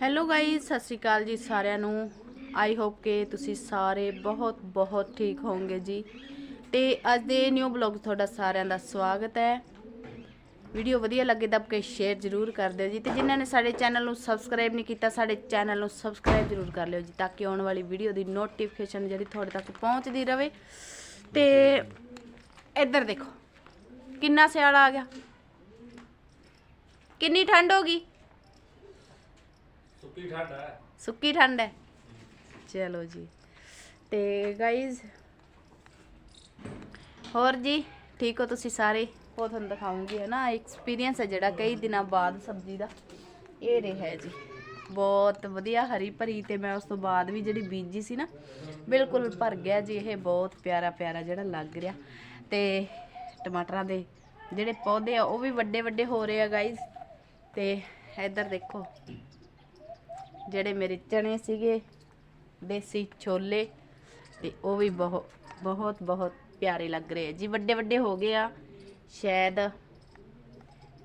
Hello guys ਸਤਿ ਸ਼੍ਰੀ ਅਕਾਲ ਜੀ ਸਾਰਿਆਂ ਨੂੰ। ਆਈ ਹੋਪ ਕਿ ਤੁਸੀਂ ਸਾਰੇ ਬਹੁਤ ਬਹੁਤ ਠੀਕ ਹੋਵੋਗੇ ਜੀ। ਤੇ ਅੱਜ ਦੇ ਨਿਊ ਬਲੌਗ ਤੁਹਾਡਾ ਸਾਰਿਆਂ ਦਾ ਸਵਾਗਤ ਹੈ। ਵੀਡੀਓ ਵਧੀਆ ਲੱਗੇ ਤਾਂ ਕੇ ਸ਼ੇਅਰ ਜ਼ਰੂਰ ਕਰ ਦਿਓ ਜੀ। ਤੇ ਜਿਨ੍ਹਾਂ ਨੇ ਸਾਡੇ ਚੈਨਲ ਨੂੰ ਸਬਸਕ੍ਰਾਈਬ ਨਹੀਂ ਕੀਤਾ, ਸਾਡੇ ਚੈਨਲ ਨੂੰ ਸਬਸਕ੍ਰਾਈਬ ਜ਼ਰੂਰ ਕਰ ਲਿਓ ਜੀ, ਤਾਂ ਕਿ ਆਉਣ ਵਾਲੀ ਵੀਡੀਓ ਦੀ ਨੋਟੀਫਿਕੇਸ਼ਨ ਜਿਹੜੀ ਤੁਹਾਡੇ ਤੱਕ ਪਹੁੰਚਦੀ ਰਹੇ ਤੇ ਇੱਧਰ ਦੇਖੋ, ਕਿੰਨਾ ਸਿਆਲ ਆ ਗਿਆ। ਕਿੰਨੀ ਠੰਡ ਹੋ ਗਈ? ਸੁੱਕੀ ਠੰਡ ਹੈ। ਸੁੱਕੀ ਠੰਡ ਹੈ। ਚਲੋ ਜੀ। ਤੇ ਗਾਇਜ਼ ਹੋਰ ਜੀ, ਠੀਕ ਹੋ ਤੁਸੀਂ ਸਾਰੇ? ਉਹ ਤੁਹਾਨੂੰ ਦਿਖਾਉਂਗੀ ਹੈ ਨਾ ਐਕਸਪੀਰੀਅੰਸ ਹੈ ਜਿਹੜਾ ਕਈ ਦਿਨਾਂ ਬਾਅਦ ਸਬਜ਼ੀ ਦਾ। ਇਹ ਰਿਹਾ ਜੀ। ਬਹੁਤ ਵਧੀਆ ਹਰੀ ਭਰੀ ਤੇ ਮੈਂ ਉਸ ਤੋਂ ਬਾਅਦ ਵੀ ਜਿਹੜੀ ਬੀਜੀ ਸੀ ਨਾ, ਬਿਲਕੁਲ ਭਰ ਗਿਆ ਜੀ। ਇਹ ਬਹੁਤ ਪਿਆਰਾ ਪਿਆਰਾ ਜਿਹੜਾ ਲੱਗ ਰਿਹਾ। ਤੇ ਟਮਾਟਰਾਂ ਦੇ ਜਿਹੜੇ ਪੌਦੇ ਆ, ਉਹ ਵੀ ਵੱਡੇ ਵੱਡੇ ਹੋ ਰਹੇ ਆ ਗਾਇਜ਼ ਤੇ ਇੱਧਰ ਦੇਖੋ। ਜਿਹੜੇ ਮੇਰੇ ਚਣੇ ਸੀਗੇ, ਦੇਸੀ ਛੋਲੇ, ਤੇ ਉਹ ਵੀ ਬਹੁਤ ਬਹੁਤ ਬਹੁਤ ਪਿਆਰੇ ਲੱਗ ਰਹੇ ਆ। ਜੀ, ਵੱਡੇ ਵੱਡੇ ਹੋ ਗਏ ਆ, ਸ਼ਾਇਦ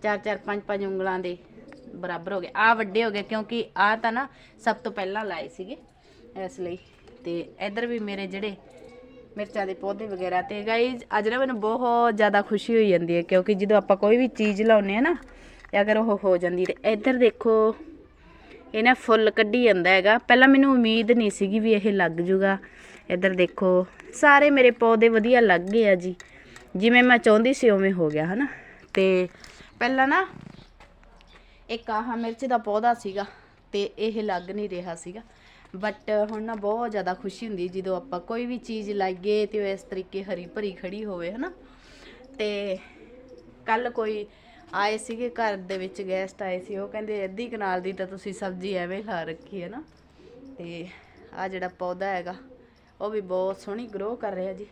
4 4 5 5 ਉਂਗਲਾਂ ਦੇ ਬਰਾਬਰ ਹੋ ਗਏ। ਆ ਵੱਡੇ ਹੋ ਗਏ, ਕਿਉਂਕਿ ਆ ਤਾਂ ਨਾ ਸਭ ਤੋਂ ਪਹਿਲਾਂ ਲਾਏ ਸੀਗੇ ਇਸ ਲਈ। ਤੇ ਇਧਰ ਵੀ ਮੇਰੇ ਜਿਹੜੇ ਮਿਰਚਾਂ ਦੇ ਪੌਦੇ ਵਗੈਰਾ ਤੇ ਗਾਈਜ਼ ਅੱਜ ਨਾ ਮੈਨੂੰ ਬਹੁਤ ਜ਼ਿਆਦਾ ਖੁਸ਼ੀ ਹੋਈ ਜਾਂਦੀ ਹੈ, ਕਿਉਂਕਿ ਜਦੋਂ ਆਪਾਂ ਕੋਈ ਵੀ ਚੀਜ਼ ਲਾਉਨੇ ਆ ਨਾ ਅਗਰ ਉਹ ਹੋ ਜਾਂਦੀ ਤੇ ਇੱਧਰ ਦੇਖੋ ਇਹ ਨਾ ਫੁੱਲ ਕੱਢੀ ਜਾਂਦਾ ਹੈਗਾ। ਪਹਿਲਾਂ ਮੈਨੂੰ ਉਮੀਦ ਨਹੀਂ ਸੀਗੀ ਵੀ ਇਹ ਲੱਗ ਜੂਗਾ। ਇੱਧਰ ਦੇਖੋ, ਸਾਰੇ ਮੇਰੇ ਪੌਦੇ ਵਧੀਆ ਲੱਗ ਗਏ ਆ ਜੀ। ਜਿਵੇਂ ਮੈਂ ਚਾਹੁੰਦੀ ਸੀ ਉਵੇਂ ਹੋ ਗਿਆ, ਹਨਾ? ਤੇ ਪਹਿਲਾਂ ਨਾ ਇੱਕ ਆਹ ਮਿਰਚ ਦਾ ਪੌਦਾ ਸੀਗਾ ਤੇ ਇਹ ਲੱਗ ਨਹੀਂ ਰਿਹਾ ਸੀਗਾ। ਬਟ ਹੁਣ ਨਾ ਬਹੁਤ ਜ਼ਿਆਦਾ ਖੁਸ਼ੀ ਹੁੰਦੀ ਜਦੋਂ ਆਪਾਂ ਕੋਈ ਵੀ ਚੀਜ਼ ਲਾਈਏ ਤੇ ਉਹ ਇਸ ਤਰੀਕੇ ਹਰੀ ਭਰੀ ਖੜੀ ਹੋਵੇ, ਹਨਾ? ਤੇ ਕੱਲ ਕੋਈ ਆਏ ਸੀਗੇ ਘਰ ਦੇ ਵਿੱਚ ਗੈਸਟ ਆਏ ਸੀ। ਉਹ ਕਹਿੰਦੇ ਅੱਧੀ ਕਨਾਲ ਦੀ ਤਾਂ ਤੁਸੀਂ ਸਬਜ਼ੀ ਐਵੇਂ ਲਾ ਰੱਖੀ ਹੈ ਨਾ। ਤੇ ਆ ਜਿਹੜਾ ਪੌਦਾ ਹੈਗਾ ਉਹ ਵੀ ਬਹੁਤ ਸੋਹਣੀ ਗਰੋ ਕਰ ਰਿਹਾ ਜੀ।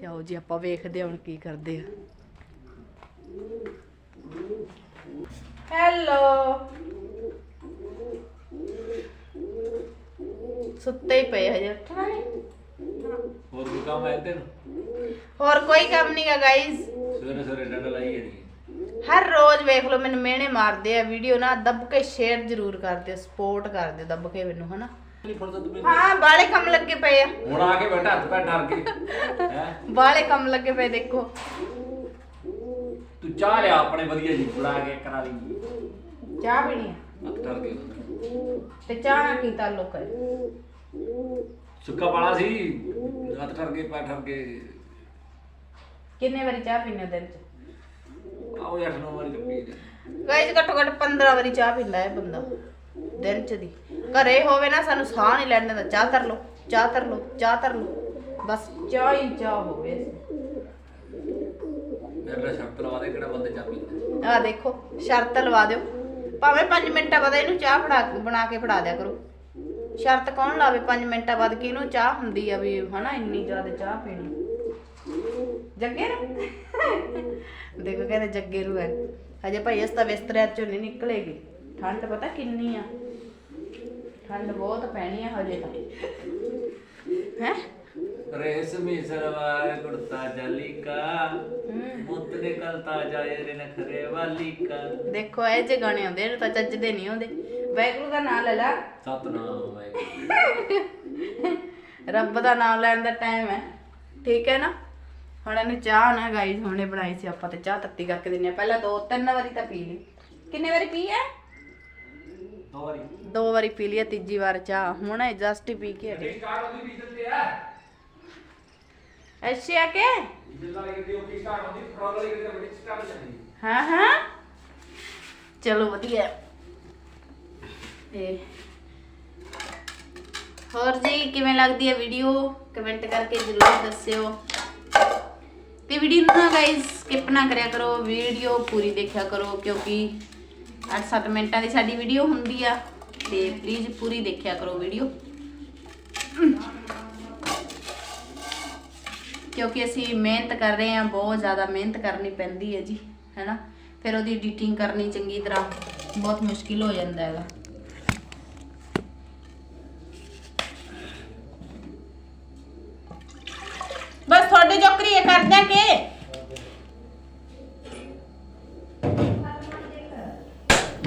ਤੇ ਆਓ ਜੀ ਆਪਾਂ ਵੇਖਦੇ ਹਾਂ ਹੁਣ ਕੀ ਕਰਦੇ ਆ। ਹੈਲੋ ਸੁੱਤੇ ਹੀ ਪਏ ਹਜੇ। ਉੱਠਣਾ ਨਹੀਂ ਹੋਰ ਕੋਈ ਕੰਮ ਹੈ ਤੈਨੂੰ? ਹੋਰ ਕੋਈ ਕੰਮ ਨਹੀਂਗਾ ਗਾਇਜ਼ ਸਵੇਰੇ ਸਵੇਰੇ ਹੈ ਹਰ ਰੋਜ਼ ਵੇਖ ਲਓ ਮੈਨੂੰ ਮਿਹਣੇ ਮਾਰਦੇ ਆ ਵੀਡੀਓ ਨਾ ਦੱਬ ਕੇ ਸ਼ੇਅਰ ਜ਼ਰੂਰ ਕਰ ਦਿਓ ਸਪੋਰਟ ਕਰ ਦਿਓ ਦੱਬ ਕੇ ਮੈਨੂੰ ਹਨਾ? ਤੂੰ ਹਾਂ ਬਾਲੇ ਕੰਮ ਲੱਗੇ ਪਏ ਆ। ਹੁਣ ਆ ਕੇ ਬੈਠਾ ਹੱਥ ਪੈ ਡਰ ਕੇ। ਹੈ? ਬਾਲੇ ਕੰਮ ਲੱਗੇ ਪਏ ਦੇਖੋ। ਤੂੰ ਚਾਹ ਲਿਆ ਆਪਣੇ ਵਧੀਆ ਜੀ ਬਣਾ ਕੇ ਕਰਾ ਲਈ। ਚਾਹ ਪੀਣੀ ਆ? ਹੱਥ ਡਰ ਕੇ। ਤੇ ਚਾਹ ਨਾਲ ਕੀ ਤਾਲੁਕ ਹੈ ਸੁੱਕਾ ਪਾਣਾ ਸੀ ਹੱਥ ਡਰ ਕੇ ਪੈ ਠਰ ਕੇ। ਕਿੰਨੇ ਵਾਰੀ ਚਾਹ ਪੀਣੇ ਦਿਨ ਚ? ਆਓ ਗਾਇਜ਼ ਘੱਟੋ ਘੱਟ 15 ਵਾਰੀ ਚਾਹ ਪੀਂਦਾ ਹੈ ਬੰਦਾ। ਦਿਨ ਚ ਦੀ। ਘਰੇ ਹੋਵੇ ਨਾ ਸਾਨੂੰ ਸਾਹ ਨਹੀਂ ਲੈਣ ਦਿੰਦਾ। ਚਾਹ ਧਰ ਲਓ ਚਾਹ ਧਰ ਲਓ ਚਾਹ ਧਰ ਲਓ। ਬਸ ਚਾਹ ਹੀ ਚਾਹ ਹੋਵੇ। ਮੇਰੇ ਨਾਲ ਸ਼ਰਤ ਲਵਾ ਦੇ ਕਿਹੜਾ ਬੰਦੇ ਚਾਹ ਪੀਂਦਾ। ਆ ਦੇਖੋ ਸ਼ਰਤ ਲਵਾ ਦਿਓ। ਭਾਵੇਂ 5 ਮਿੰਟਾਂ ਬਾਅਦ ਇਹਨੂੰ ਚਾਹ ਫੜਾ ਬਣਾ ਕੇ ਫੜਾ ਦਿਆ ਕਰੋ। ਸ਼ਰਤ ਕੌਣ ਲਾਵੇ 5 ਮਿੰਟਾਂ ਬਾਅਦ ਕਿ ਇਹਨੂੰ ਚਾਹ ਹੁੰਦੀ ਆ ਵੀ ਹਨਾ ਇੰਨੀ ਜ਼ਿਆਦਾ ਚਾਹ ਪੀਣੀ। ਜੱਗੇ ਨੂੰ ਦੇਖੋ ਕਹਿੰਦੇ ਜੱਗੇ ਨੂੰ ਹੈ। ਹਜੇ ਭਾਈ ਇਸ ਤਾਂ ਬਿਸਤਰਿਆਂ ਚੋਂ ਨਹੀਂ ਨਿਕਲੇਗੀ। ਠੰਡ ਪਤਾ ਕਿੰਨੀ ਆ। ਠੰਡ ਬਹੁਤ ਪੈਣੀ ਆ ਹਜੇ ਤਾਂ। ਹੈ? ਰੇਸ਼ਮੀ ਸਲਵਾਰ ਕੁੜਤਾ ਜਾਲੀ ਕਾ ਮੁੱਤ ਦੇ ਕਲ ਤਾਜਾ ਰੇ ਨਖਰੇ ਵਾਲੀ ਕਾ ਦੇਖੋ ਇਹ ਜੇ ਗਾਣੇ ਆਉਂਦੇ ਇਹਨੂੰ ਤਾਂ ਚੱਜਦੇ ਨਹੀਂ ਆਉਂਦੇ। ਵੈਗਰੂ ਦਾ ਨਾਮ ਲੈ ਲਾ। ਸਤਨਾਮ ਵਾਹਿਗੁਰੂ। ਰੱਬ ਦਾ ਨਾਮ ਲੈਣ ਦਾ ਟਾਈਮ ਹੈ। ਠੀਕ ਹੈ ਨਾ? ਹੁਣ ਇਹਨੂੰ ਚਾਹ ਨਾ ਗਾਈਜ਼ ਹੁਣੇ ਬਣਾਈ ਸੀ ਆਪਾਂ ਤੇ ਚਾਹ ਤੱਤੀ ਕਰਕੇ ਦਿੰਨੇ ਆ ਪਹਿਲਾਂ ਦੋ ਤਿੰਨ ਵਾਰੀ ਤਾਂ ਪੀ ਲਈ। ਕਿੰਨੇ ਵਾਰੀ ਪੀ ਹੈ? ਦੋ ਵਾਰੀ। ਦੋ ਵਾਰੀ ਪੀ ਲਈ ਆ, ਤੀਜੀ ਵਾਰ ਚਾਹ। ਹੁਣ ਜਸਟ ਪੀ ਕੇ ਹਟੇ। ਅੱਛਾ ਕੇ? ਹਾਂ ਹਾਂ ਚਲੋ ਵਧੀਆ। ਤੇ ਹੋਰ ਜੀ ਕਿਵੇਂ ਲੱਗਦੀ ਹੈ ਵੀਡੀਓ ਕਮੈਂਟ ਕਰਕੇ ਜ਼ਰੂਰ ਦੱਸਿਓ। ਤੇ ਵੀਡੀਓ ਨੂੰ ਨਾ ਗਾਇਸ ਸਕਿਪ ਨਾ ਕਰਿਆ ਕਰੋ ਵੀਡੀਓ ਪੂਰੀ ਦੇਖਿਆ ਕਰੋ, ਕਿਉਂਕਿ 8-7 ਮਿੰਟਾਂ ਦੀ ਸਾਡੀ ਵੀਡੀਓ ਹੁੰਦੀ ਆ, ਤੇ ਪਲੀਜ਼ ਪੂਰੀ ਦੇਖਿਆ ਕਰੋ ਵੀਡੀਓ ਕਿਉਂਕਿ ਅਸੀਂ ਮਿਹਨਤ ਕਰ ਰਹੇ ਹਾਂ, ਬਹੁਤ ਜ਼ਿਆਦਾ ਮਿਹਨਤ ਕਰਨੀ ਪੈਂਦੀ ਹੈ ਜੀ ਹੈਨਾ ਫਿਰ ਉਹਦੀ ਐਡੀਟਿੰਗ ਕਰਨੀ ਚੰਗੀ ਤਰ੍ਹਾਂ ਬਹੁਤ ਮੁਸ਼ਕਿਲ ਹੋ ਜਾਂਦਾ ਹੈਗਾ। ਬਸ ਤੁਹਾਡੇ ਜੋਕਰੀ ਕਰ ਦਿਆਂ ਕਿ।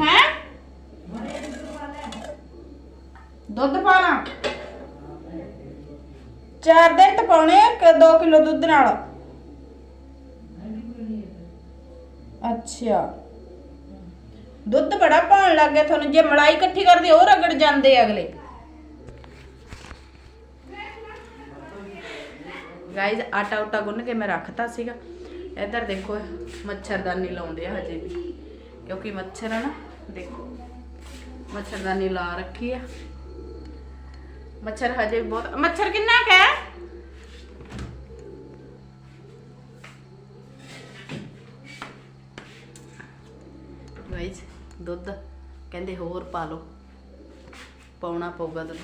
ਹੈ? ਦੁੱਧ ਪਾਣਾ ਚਾਰ ਦਿਨ ਤੇ ਪਾਉਣੇ 2 ਕਿਲੋ ਦੁੱਧ ਨਾਲ। ਅੱਛਾ। ਦੁੱਧ ਬੜਾ ਪਾਉਣ ਲੱਗ ਗਿਆ ਤੁਹਾਨੂੰ। ਜੇ ਮਲਾਈ ਇਕੱਠੀ ਕਰਦੇ, ਉਹ ਰਗੜ ਜਾਂਦੇ ਅਗਲੇ। ਗਾਇਜ਼ ਆਟਾ ਉਟਾ ਗੁੰਨ ਕੇ ਮੈਂ ਰੱਖਤਾ ਸੀਗਾ। ਇੱਧਰ ਦੇਖੋ, ਮੱਛਰਦਾਨੀ ਲਾਉਂਦੇ ਆ ਹਜੇ ਵੀ। ਕਿਉਂਕਿ ਮੱਛਰ ਆ ਨਾ, ਦੇਖੋ। ਮੱਛਰਦਾਨੀ ਲਾ ਰੱਖੀ ਆ। ਮੱਛਰ ਹਜੇ ਬਹੁਤ ਮੱਛਰ ਕਿੰਨਾ ਕੁ ਹੈ? ਗਾਇਜ਼ ਦੁੱਧ। ਕਹਿੰਦੇ ਹੋਰ ਪਾ ਲਓ। ਪਾਉਣਾ ਪਊਗਾ ਦੁੱਧ।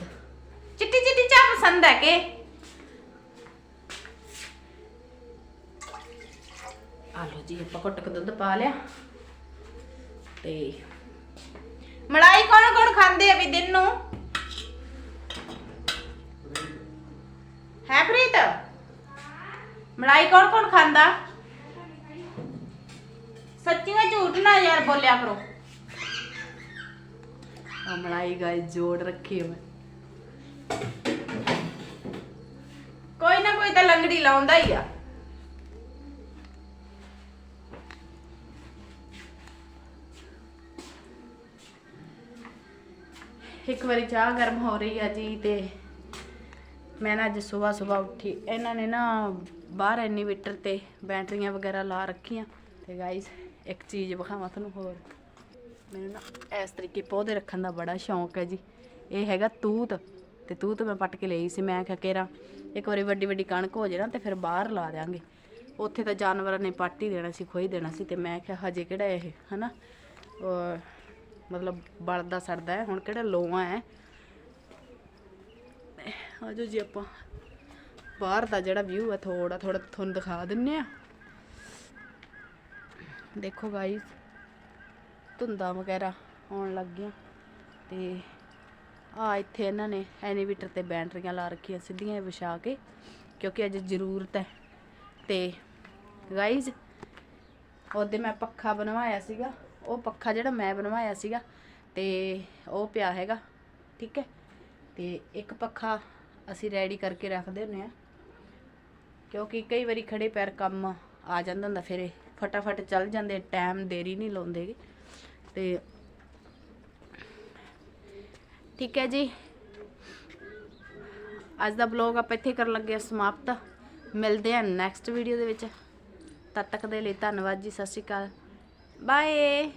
ਚਿੱਟੀ ਚਿੱਟੀ ਚਾਹ ਪਸੰਦ ਹੈ ਕਿ? ਆ ਜੀ ਆਪਾਂ ਘੁੱਟ ਕੇ ਦੁੱਧ ਪਾ ਲਿਆ। ਤੇ ਮਲਾਈ ਕੌਣ ਕੌਣ ਖਾਂਦੇ ਆ ਵੀ ਦਿਨ ਨੂੰ? ਹੈ ਪ੍ਰੀਤ? ਮਲਾਈ ਕੌਣ ਕੌਣ ਖਾਂਦਾ? ਸੱਚੀਆਂ ਝੂਠ ਨਾ ਯਾਰ ਬੋਲਿਆ ਕਰੋ। ਆ ਮਲਾਈ ਗਾਇ ਜੋੜ ਰੱਖੀ ਮੈਂ। ਕੋਈ ਨਾ ਕੋਈ ਤਾਂ ਲੰਗੜੀ ਲਾਉਂਦਾ ਹੀ ਆ। ਇੱਕ ਵਾਰੀ ਚਾਹ ਗਰਮ ਹੋ ਰਹੀ ਆ ਜੀ ਤੇ ਮੈਂ ਨਾ ਅੱਜ ਸਵੇਰ ਸਵੇਰ ਉੱਠੀ। ਇਹਨਾਂ ਨੇ ਨਾ ਬਾਹਰ ਇਨਵੀਟਰ ਤੇ ਬੈਟਰੀਆਂ ਵਗੈਰਾ ਲਾ ਰੱਖੀਆਂ। ਤੇ ਗਾਇਸ ਇੱਕ ਚੀਜ਼ ਵਿਖਾਵਾਂ ਤੁਹਾਨੂੰ ਹੋਰ। ਮੈਨੂੰ ਨਾ ਇਸ ਤਰੀਕੇ ਪੌਦੇ ਰੱਖਣ ਦਾ ਬੜਾ ਸ਼ੌਂਕ ਹੈ ਜੀ। ਇਹ ਹੈਗਾ ਤੂਤ। ਤੇ ਤੂਤ ਮੈਂ ਪੱਟ ਕੇ ਲਈ ਸੀ। ਮੈਂ ਕਿਹਾ, ਕੇਰਾ, ਇੱਕ ਵਾਰੀ ਵੱਡੀ ਵੱਡੀ ਕਣਕ ਹੋ ਜੇ ਨਾ ਤੇ ਫਿਰ ਬਾਹਰ ਲਾ ਦਿਆਂਗੇ। ਉੱਥੇ ਤਾਂ ਜਾਨਵਰਾਂ ਨੇ ਪੱਟ ਹੀ ਦੇਣਾ ਸੀ ਖੋਈ ਦੇਣਾ ਸੀ ਤੇ ਮੈਂ ਕਿਹਾ, ਹਜੇ ਕਿਹੜਾ ਇਹ? ਹਨਾ? ਉਹ ਮਤਲਬ ਬਲਦਾ ਸੜਦਾ ਹੈ। ਹੁਣ ਕਿਹੜਾ ਲੋਆ ਹੈ। ਆਜੋ ਜੀ ਆਪਾਂ ਬਾਹਰ ਦਾ ਜਿਹੜਾ ਵਿਊ ਹੈ ਥੋੜਾ ਥੋੜਾ ਤੁਹਾਨੂੰ ਦਿਖਾ ਦਿੰਨੇ ਆ। ਦੇਖੋ ਗਾਈਸ ਧੁੰਦਾਂ ਵਗੈਰਾ ਆਉਣ ਲੱਗ ਗਈਆਂ ਤੇ ਆ ਇੱਥੇ ਇਹਨਾਂ ਨੇ ਐਨੀਵੇਟਰ ਤੇ ਬੈਟਰੀਆਂ ਲਾ ਰੱਖੀਆਂ ਸਿੱਧੀਆਂ ਵਿਛਾ ਕੇ, ਕਿਉਂਕਿ ਅੱਜ ਜ਼ਰੂਰਤ ਹੈ। ਤੇ ਗਾਈਜ਼ ਉਹਦੇ ਮੈਂ ਪੱਖਾ ਬਣਵਾਇਆ ਸੀਗਾ। ਉਹ ਪੱਖਾ ਜਿਹੜਾ ਮੈਂ ਬਣਵਾਇਆ ਸੀਗਾ ਤੇ ਉਹ ਪਿਆ ਹੈਗਾ, ਠੀਕ ਹੈ? ਤੇ ਇੱਕ ਪੱਖਾ ਅਸੀਂ ਰੈਡੀ ਕਰਕੇ ਰੱਖਦੇ ਹੁੰਨੇ ਆ ਕਿਉਂਕਿ ਕਈ ਵਾਰੀ ਖੜੇ ਪੈਰ ਕੰਮ ਆ ਜਾਂਦਾ ਹੁੰਦਾ, ਫਿਰ ਇਹ ਫਟਾਫਟ ਚੱਲ ਜਾਂਦੇ ਟਾਈਮ ਦੇਰੀ ਨਹੀਂ ਲਾਉਂਦੇ ਤੇ ਠੀਕ ਹੈ ਜੀ। ਅੱਜ ਦਾ ਬਲੌਗ ਆਪਾਂ ਇੱਥੇ ਕਰਨ ਲੱਗੇ ਹਾਂ ਸਮਾਪਤ। ਮਿਲਦੇ ਹਾਂ ਨੈਕਸਟ ਵੀਡੀਓ ਦੇ ਵਿੱਚ। ਤਦ ਤੱਕ ਦੇ ਲਈ ਧੰਨਵਾਦ ਜੀ, ਸਤਿ ਸ਼੍ਰੀ ਅਕਾਲ। Bye.